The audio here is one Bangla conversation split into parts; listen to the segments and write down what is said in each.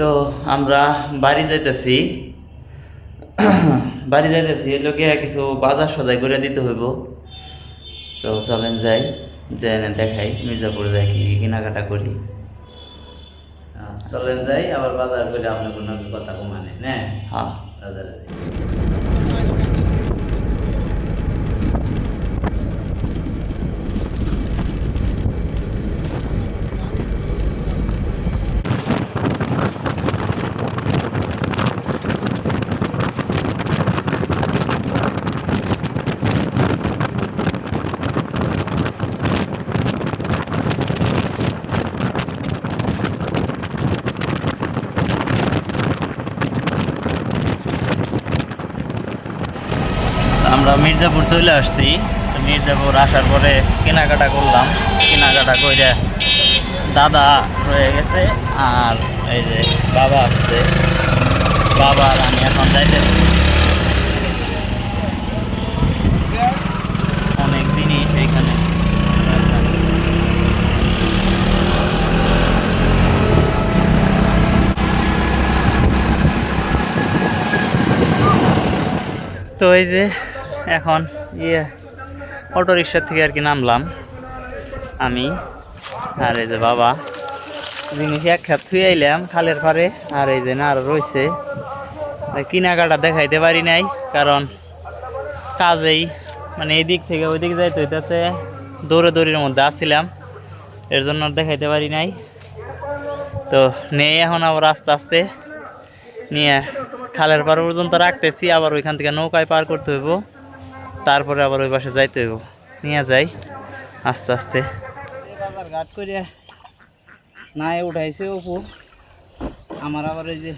তো আমরা বাড়ি যাইতেছি। বাড়ি যাইতেছি এর লোকে কিছু বাজার সদাই করে দিতে হইব। তো চলেন যাই যাই না দেখাই মির্জাপুর যাই কি কি কেনাকাটা করি। চলেন যাই আবার বাজার করে আপনার কোনো কথা কমানে না? হ্যাঁ। বাজারে যাই। আমরা মির্জাপুর চলে আসছি। মির্জাপুর আসার পরে কেনাকাটা করলাম। কেনাকাটা করে দাদা রয়ে গেছে আর এই যে বাবা আসছে। বাবা আর আমি এখন যাইতেছি। অনেক জিনিস এইখানে তো এই যে এখন ইয়ে অটো রিক্সার থেকে আর কি নামলাম। আমি আর এই যে বাবা জিনিস এক খাপ থুয়ে আইলাম খালের পারে, আর এই যে না আরও রয়েছে। কেনাকাটা দেখাইতে পারি নাই, কারণ কাজেই মানে এই দিক থেকে ওই দিক যাইতে হইতেছে, দৌড়ে দৌড়ির মধ্যে আসছিলাম। এর জন্য দেখাইতে পারি নাই। তো নেই এখন আবার আস্তে আস্তে। নিয়ে খালের পার পর্যন্ত রাখতেছি, আবার ওইখান থেকে নৌকায় পার করতে হইব। তারপরে আবার ওই পাশে যাইতে হইব। নিয়ে যাই আস্তে আস্তে। বাজার ঘাট করে নাই উঠাইছে অপু। আমার আবার এই যে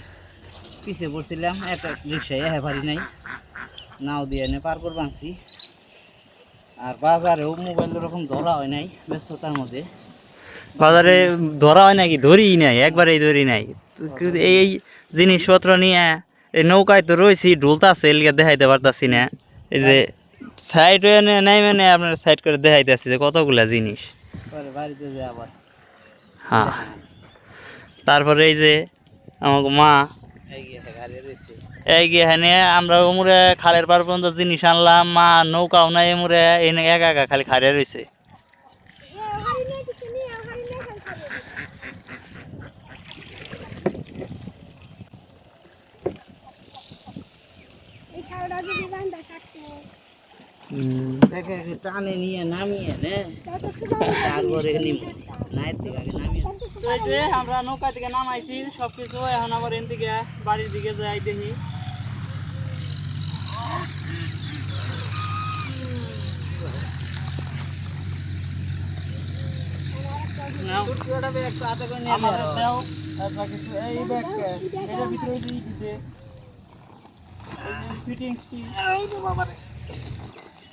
পিছিয়ে পড়ছিলাম একটা রিক্সায় এহে পারি নাই। নাও দিয়ে এনে পার করে বাঁচছি আর বাজারেও মোবাইল ওরকম ধরা হয় নাই ব্যস্ততার মধ্যে। বাজারে ধরা হয় নাকি ধরি নাই একবারেই ধরি নাই। এই জিনিসপত্র নিয়ে এই নৌকায় তো রয়েছি ঢুলতা আছে এলিকে দেখাইতে পারতাছি না। এই যে সাইড হয়ে নাই মানে আপনার সাইড করে দেখাইতেছি যে কতগুলা জিনিস। বাড়িতে যে আবার। হ্যাঁ। তারপরে এই যে আমাকে মা এই গিয়ে হ্যাঁ আমরা ওমরে খালের পার পর্যন্ত জিনিস আনলাম মা নৌকাও নাই এমরে এনে একা একা খালি খাড়ে রয়েছে হুম। দেখে টানে নিয়ে নামিয়ে নে। তারপরে নিব নাইট থেকে আগে নামিয়ে তো যে আমরা নৌকা থেকে নামাইছি সব কিছু এখন আবার এন থেকে বাড়ির দিকে যাই দেখি। নাও।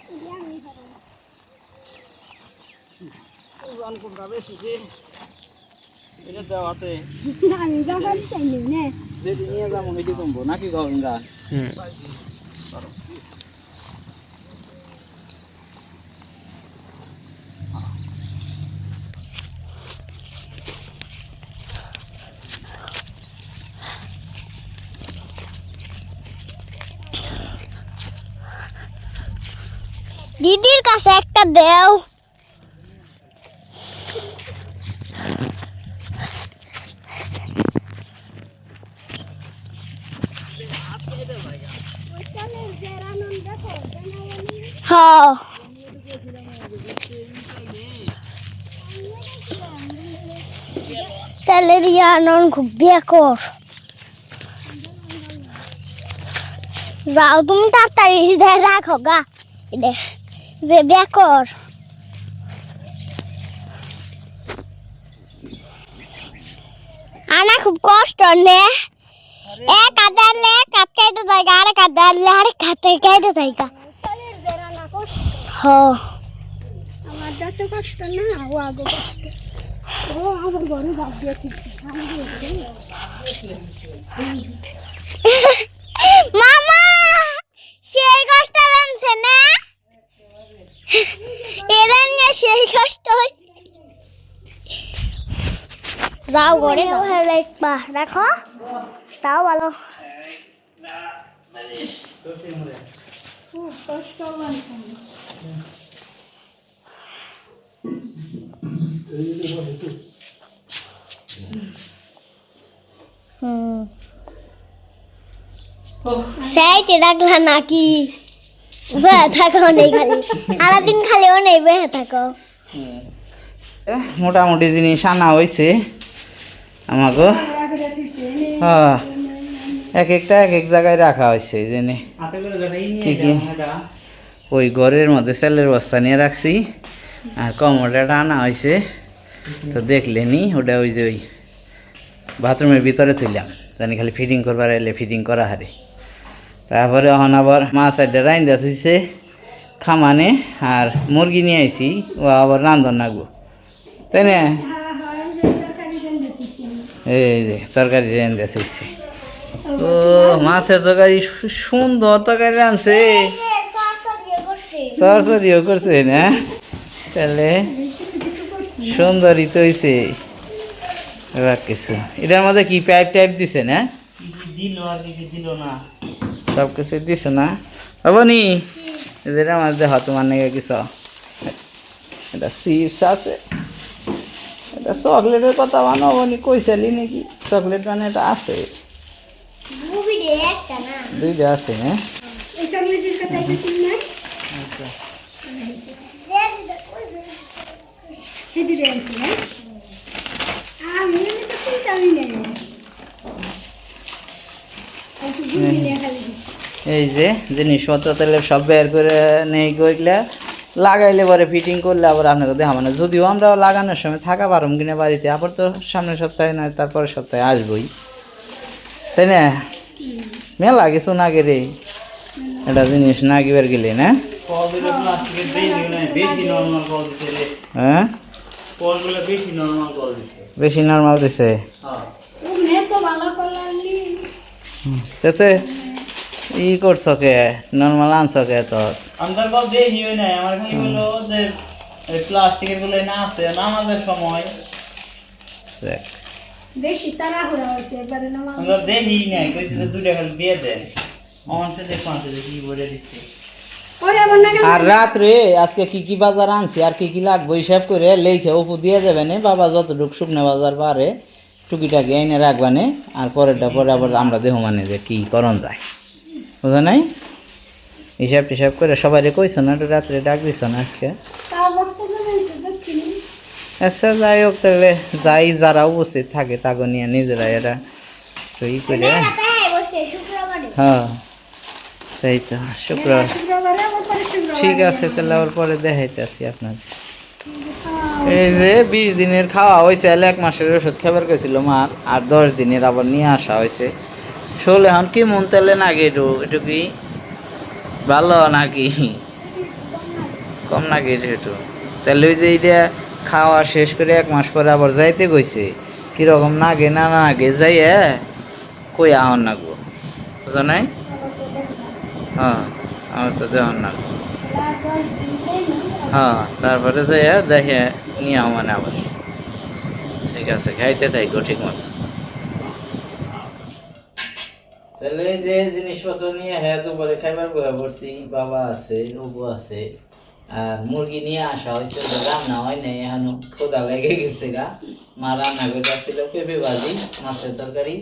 করে নিয়ে আমার নাকি দাও, তারপর কিছু এই ব্যাগ এটার ভিতরে দিয়ে দিতে ফিটিং ওজন কোনটা বেশি যে এটা দেওয়াতে যেটি নিয়ে যাব সেটি কমবো নাকি গঙ্গা হুম কাছে একটা দেও। হ্যাঁ তেলের ইয়ানন খুব যাও তুমি তাড়াতাড়ি রাখো গা। এটা যে বেকর আনা খুব কষ্ট নে। এক আদারলে কাট কাইতে জায়গা আরেক আদারলে আরেক কাটে কাইতে জায়গা। হ। আমার যত কষ্ট না ও আগে কষ্ট। ও আমার বাদ দিয়ে আমি মামা সেই কষ্ট লাগছে না। এরা নিয়ে সেই কষ্ট হয় যাও ঘরে যাও বাহ দেখো তাও ভালো খুব কষ্ট লাগছে হুম সাইটে রাখলা নাকি বেড়ে থাকো নেই খালি সারাদিন খালি ও নেই বেড়ে থাকো। মোটামুটি জিনিস আনা হয়েছে আমাকে হ্যাঁ। এক একটা এক এক জায়গায় রাখা হয়েছে জেনে কি কি? ওই ঘরের মধ্যে সেলের বস্তা নিয়ে রাখছি। আর কমোডাটা আনা হয়েছে তো দেখলেনি, ওটা ওই যে ওই বাথরুমের ভিতরে তুললাম জানি খালি ফিটিং করবার এলে ফিটিং করা হারে। তারপরে এখন আবার মাছ সাইডে রাইন্দা থুইছে, খামানে আর মুরগি নিয়ে আইছি, ও আবার রান্ধন নাগবো তাই না? এই যে, তরকারি রাইন্দা থুইছে। ও, মাছের তরকারি সুন্দর তরকারি রাঁধছে। সরসরিও করছে না? তাহলে সুন্দরই তো হয়েছে এবার কিছু। এটার মধ্যে কি পাইপ টাইপ দিছে না? দিল আর দিল না। সব কিছু দিছে না। হবনি যেটা আমার দেহ তোমার নাকি কিছু এটা চিপস আছে। এটা চকলেটের কথা বানাবো নি কইসালি নাকি? চকলেট মানে এটা আছে। দুইটা আছে হ্যাঁ? আমি এই যে জিনিসপত্র তাহলে সব বের করে নেই কইলে লাগাইলে পরে ফিটিং করলে আবার আপনাকে দেখা না। যদিও আমরা লাগানোর সময় থাকা পারম কিনা বাড়িতে আবার তো সামনের সপ্তাহে নয় তারপরের সপ্তাহে আসবই। তাই না? মেলা কিছু না রে এটা জিনিস না গিবার গেলে না? হ্যাঁ? বেশি নরমাল দিছে। তাতে ই করছ কে? নর্মাল আনছো কে তো? আমার কল দেখি হয় নাই আমার খালি বলল যে প্লাস্টিকেরগুলো না আছে নামাজের সময়। দেখ। বেশি তাড়াহুড়া হয়েছে এবারে নামাজ আমরা দেখি নাই কইছে যে দুইটা খালি দিয়ে দেন আমার সাথে পাঁচে কি বলে দিচ্ছে ওরে আমার না আর রাত্রে আজকে কি কি বাজার আনছি আর কি কি লাগবে হিসাব করে লেখে উপু দিয়ে যাবে না বাবা যতটুকু শুকনো বাজার পারে টুকিটাকি এনে রাখবানে আর পরেরটা পরে আবার আমরা দেহ মানে যে কি করণ যায়। বুঝো নাই? হিসাব টিসাব করে সবাই কইছো না? রাত্রে ডাক দিছ না আজকে? আচ্ছা যাই হোক তাহলে যাই যারা উপস্থিত থাকে তাকে নিয়ে নিজেরা এটা তো ই করে। হ্যাঁ তাই তো শুক্রবার ঠিক আছে তাহলে আবার পরে দেখাইতেছি আপনার এই যে বিশ দিনের খাওয়া হয়েছে এক মাসের ওষুধ খাবার গেছিল মার আর দশ দিনের আবার নিয়ে আসা হয়েছে শোল এখন কি মন তেলে নাকি একটু একটু কি ভালো নাকি? কম নাকি একটু তাহলে ওই যে এইটা খাওয়া শেষ করে এক মাস পরে আবার যাইতে গইছে কীরকম নাগে না নাগে যাইয়ে কই আহন নাগবো বুঝো নাই? হ্যাঁ আমার তো দেহন নাগবো হ্যাঁ তারপরে যাইয়া দেখে নিয়ে মানে আবার। ঠিক আছে, খাইতে থাকো ঠিক মতো। তাহলে যে জিনিসপত্র নিয়ে হ্যাঁ দুপুরে খাইবার বয়ে পড়ছি বাবা আছে রুবু আছে আর মুরগি নিয়ে আসা হয়েছে রান্না হয় নাই এখন খোদা লেগে গেছে গা। মা রান্না করে রাখছিল পেঁপে ভাজি মাছের তরকারি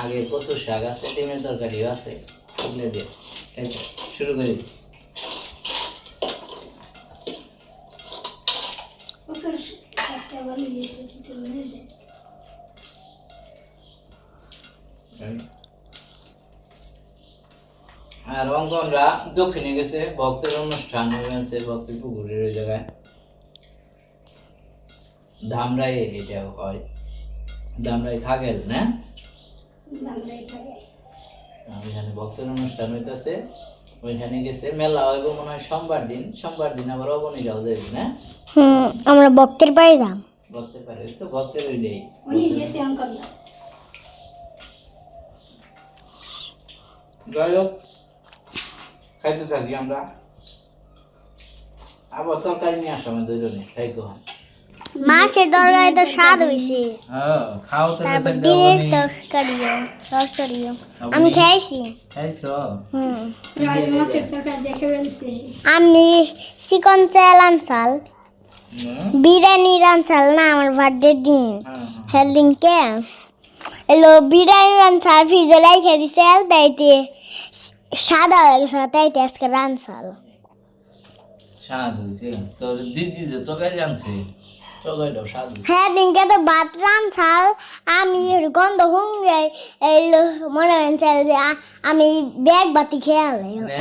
আগে কচুর শাক আছে ডিমের তরকারিও আছে এগুলো দিয়ে। শুরু করে দিচ্ছি। বছর একটা বাড়ি গেছে কিছু নেই আর অঙ্কনরা দক্ষিণে গেছে ভক্তের অনুষ্ঠান হয়েছে ভক্তের পুকুরের ওই জায়গায়। ধামরাই এটা হয়। ধামরাই খাগেল না? ওইখানে ভক্তের অনুষ্ঠান হইতেছে ওইখানে গেছে মেলা হইব মনে হয় সোমবার দিন সোমবার দিন আবার অবনী যাও যাবে না? হুম আমরা বক্তের বাড়ি যাম। ভক্তের পারে তো ভক্তের ওইটাই উনি গেছে অঙ্কন যাই হোক খাইতে থাকি আমরা। আবার তরকারি নিয়ে আসো আমার দুজনে খাই কখন মাছের তরকারি তো স্বাদ হয়েছে হ্যাঁ খাও তো তারপর ডিমের তরকারিও সরসরিও আমি খাইছো হুম। মাছের তরকারি দেখে ফেলছে। আমি চিকন চাল আনসাল বিরিয়ানি রানসাল না আমার বার্থডে দিন। হ্যাঁ। হেলদিনকে এলো বিরিয়ানি রানসাল ফ্রিজে রেখে দিছে তাইতে সাদা হয়ে গেছে আজকে স্বাদ হয়েছে? তোর দিদি যে তোকে হ্যাঁ দিনকে তো ভাত রানসাল আমি গন্ধ হুঙ্গে মনে হয়েছে যে আমি ব্যাগ বাতি খেয়ে আলাই নে?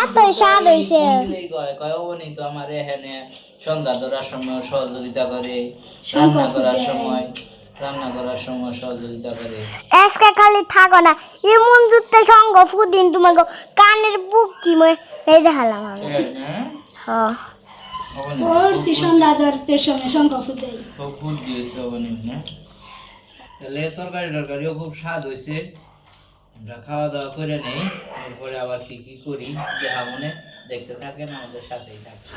এত স্বাদ হয়েছে। দিদি কয় কয় ও নি তো আমার এখানে সন্ধ্যা ধরার সময় সহযোগিতা করে রান্না করার সময়। রান্না করার সময় সহযোগিতা করে। আজকে খালি থাকো না এমন জুতে সঙ্গ ফুদিন তোমাকে কানের বুক কি মই এই দেখালাম আমি। হ্যাঁ। হ্যাঁ সময় শঙ্খ খুব ফুল দিয়েছে না? তাহলে তরকারি টরকারিও খুব স্বাদ হয়েছে। আমরা খাওয়া দাওয়া করে নেই এরপরে আবার কি কি করি দেখা মনে দেখতে থাকেন আমাদের সাথেই থাকেন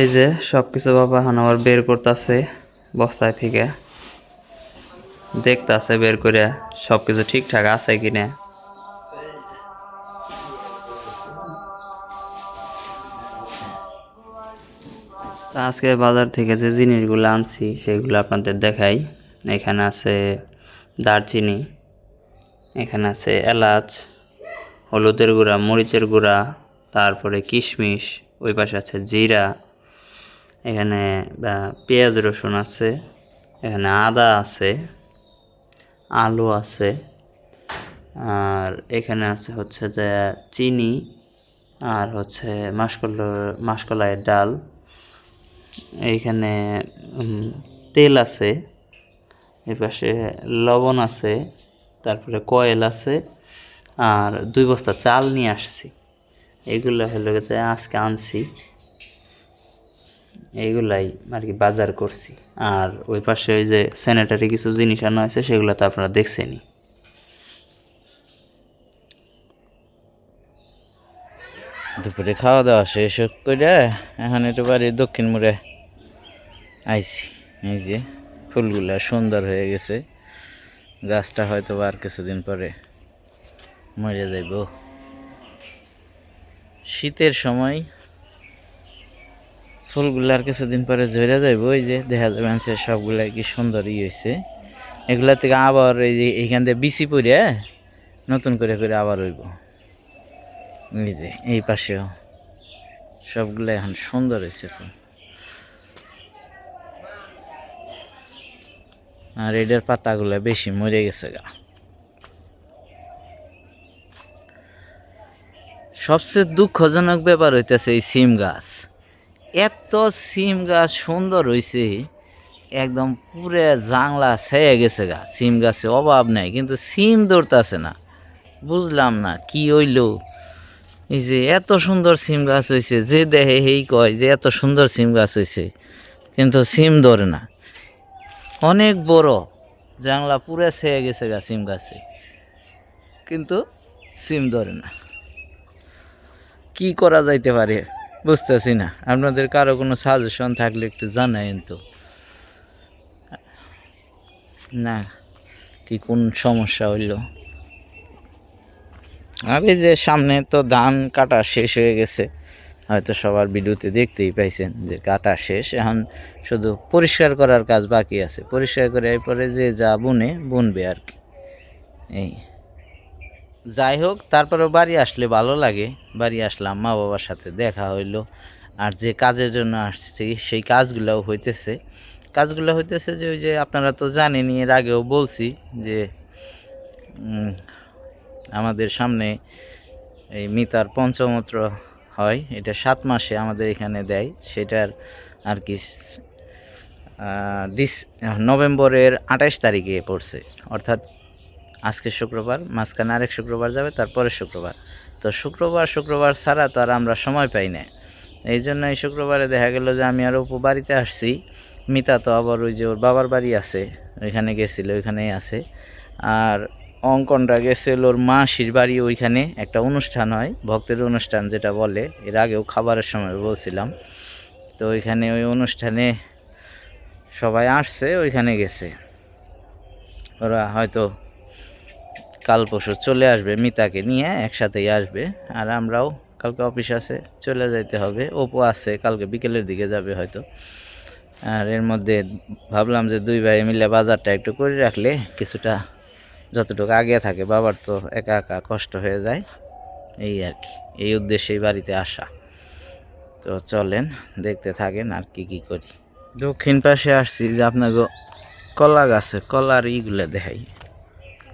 এই যে সব কিছু বাবা এখন আবার বের করতেছে বস্তায় থেকে। দেখতাছে, বের করে সব কিছু ঠিকঠাক আছে কিনা। আজকে বাজার থেকে যে জিনিসগুলো আনছি, সেগুলো আপনাদের দেখাই। এখানে আছে দারচিনি, এখানে আছে এলাচ, হলুদের গুঁড়া, মরিচের গুঁড়া, তারপরে কিশমিশ, ওই পাশে আছে জিরা, এখানে পেঁয়াজ রসুন আছে, এখানে আদা আছে। আলু আছে। আর এখানে আছে হচ্ছে যে চিনি আর হচ্ছে মাসকল মাসকলাইয়ের ডাল। এইখানে তেল আছে, এর পাশে লবণ আছে, তারপরে কয়েল আছে, আর দুই বস্তা চাল নিয়ে আসছি। এগুলো হলো গেছে আজকে আনছি। এইগুলাই আর কি বাজার করছি। আর ওই পাশে ওই যে স্যানিটারি কিছু জিনিস আনা হয়েছে, সেগুলো তো আপনারা দেখছেনই। দুপুরে খাওয়া দাওয়া শেষ করে এখন একটু বাড়ির দক্ষিণ মোড়ে আইছি। এই যে ফুলগুলা সুন্দর হয়ে গেছে। গাছটা হয়তো আর কিছুদিন পরে মরে যাইব। শীতের সময় ফুলগুলার কিছুদিন পরে ঝরে যাইব ওই যে দেখা যাবে আনছে সবগুলাই কি সুন্দর ই হয়েছে এগুলা থেকে আবার এই যে এইখান থেকে বিচি পড়ে নতুন করে করে আবার হইব। যে, এই পাশেও সবগুলো এখন সুন্দর হয়েছে ফুল। আর এটার পাতাগুলো বেশি মরে গেছে গা। সবচেয়ে দুঃখজনক ব্যাপার হইতেছে এই সিম গাছ। এত সিম গাছ সুন্দর হইছে, একদম পুরে জাংলা ছেয়ে গেছে গা। সিম গাছে অভাব নাই, কিন্তু সিম ধরতেছে না। বুঝলাম না কি হইল। এই যে এত সুন্দর সিম গাছ হয়েছে যে দেহে হেই কয় যে এত সুন্দর সিম গাছ হয়েছে কিন্তু সিম ধরে না। অনেক বড়, জাংলা পুরে ছেয়ে গেছে গা সিম গাছে, কিন্তু সিম ধরে না। কি করা যাইতে পারে? বুঝতেছি না। আপনাদের কারও কোনো সাজেশন থাকলে একটু জানাইন তো। না, কি কোন সমস্যা হইল? এই যে সামনে তো ধান কাটা শেষ হয়ে গেছে, হয়তো সবার ভিডিওতে দেখতেই পাইছেন যে কাটা শেষ, এখন শুধু পরিষ্কার করার কাজ বাকি আছে। পরিষ্কার করে এরপরে যে যা বুনে, বুনবে আর কি। এই। যাই হোক তারপরে বাড়ি আসলে ভালো লাগে। বাড়ি আসলাম মা বাবার সাথে দেখা হইল। আর যে কাজের জন্য আসছি, সেই কাজগুলোও হইতেছে। কাজগুলো হইতেছে যে ওই যে আপনারা তো জানেনই, এর আগেও বলছি যে আমাদের সামনে এই মিতার পঞ্চমূত্র হয়, এটা সাত মাসে আমাদের এখানে দেয়। সেটার আর কি ডিস নভেম্বরের আঠাশ তারিখে পড়ছে। অর্থাৎ আজকে শুক্রবার, মাঝখানে আরেক শুক্রবার যাবে তারপরে শুক্রবার। তো শুক্রবার শুক্রবার ছাড়া তো আর আমরা সময় পাই না। এই জন্য এই শুক্রবারে দেখা গেল যে আমি আর অপু বাড়িতে আসছি। মিতা তো আবার ওই যে ওর বাবার বাড়ি আছে, ওইখানে গেছিল, ওইখানেই আছে। আর অঙ্কনরা গেছিল ওর মাসির বাড়ি ওইখানে, একটা অনুষ্ঠান হয়, ভক্তের অনুষ্ঠান যেটা বলে, এর আগেও খাবারের সময় বলছিলাম। তো ওইখানে ওই অনুষ্ঠানে সবাই আসছে, ওইখানে গেছে। ওরা হয়তো কাল পরশু চলে আসবে মিতাকে নিয়ে, একসাথেই আসবে। আর আমরাও কালকে অফিস আছে, চলে যাইতে হবে। ওপো আছে, কালকে বিকেলের দিকে যাবে হয়তো। আর এর মধ্যে ভাবলাম যে দুই ভাই মিলে বাজারটা একটু করে রাখলে কিছুটা যতটুকু আগে থাকে, বাবার তো একা একা কষ্ট হয়ে যায়। এই আর কি, এই উদ্দেশ্যেই বাড়িতে আসা। তো চলেন, দেখতে থাকেন আর কি কি করি। দক্ষিণ পাশে আসছি যে আপনাকে কলা গাছে, কলার ইগুলো দেখাই।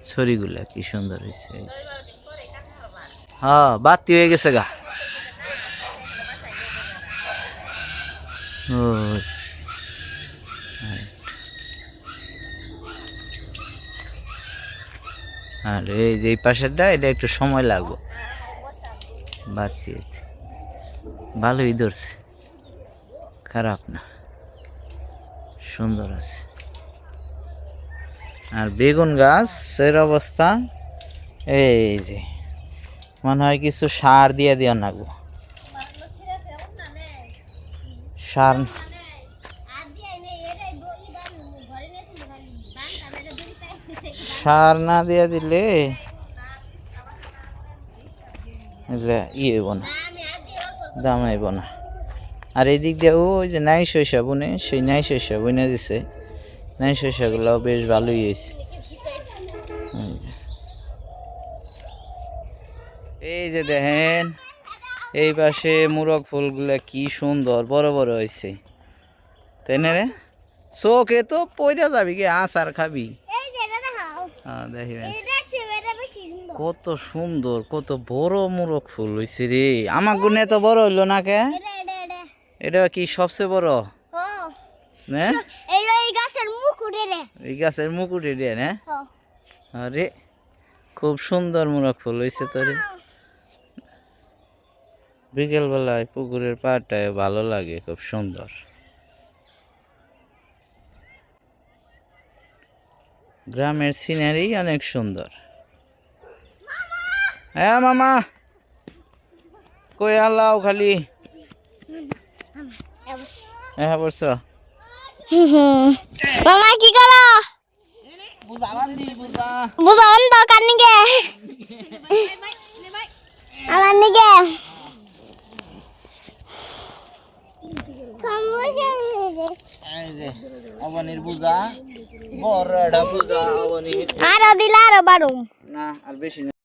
ছড়িগুলা কি সুন্দর হয়েছে হ্যাঁ বাতি হয়ে গেছে গা। ওই আর, এই যে এই পাশেরটা, এটা একটু সময় লাগবে। বাড়তি। ভালোই ধরছে। খারাপ না। সুন্দর আছে। আর বেগুন গাছের অবস্থা, এই যে, মনে হয় কিছু সার দিয়ে দিয়ে নাগবো সার সার না দিয়ে দিলে ইয়ে হইব না, দাম আইব না। আর এই দিক দিয়ে, ওই যে নাই শস্য বুনে সেই নাই শস্য বুনে দিছে। নাই শস্যগুলো বেশ ভালোই হয়েছে। এই যে। দেখেন এই পাশে মুরগ ফুলগুলা কি সুন্দর বড় বড় হয়েছে। তাই না রে? চোখে তো পয়রা যাবি কি আচার খাবি। এই যে এটা দেখাও। হ্যাঁ দেখি বেশ। এটা সেবেটা বেশি সুন্দর। কত সুন্দর কত বড় মুরগ ফুল হয়েছে রে। আমার গুনে এত বড় হইল না কে? এটা কি সবচেয়ে বড়? না? এই গাছের মুকুটে দিয়ে না? আরে খুব সুন্দর মুরগ ফুল হয়েছে তোর। বিকেলবেলায় পুকুরের পাড়টায় ভালো লাগে খুব সুন্দর। গ্রামের সিনারি অনেক সুন্দর। হ্যাঁ মামা! কই আল্লাহ খালি? হ্যাঁ বলছ মামা কি করো? বুঝান দরকার নিকে আমার নিকে এই যে অবনির পূজা বড় একটা অবনির। আরও দিলা আরও বারো না আর বেশি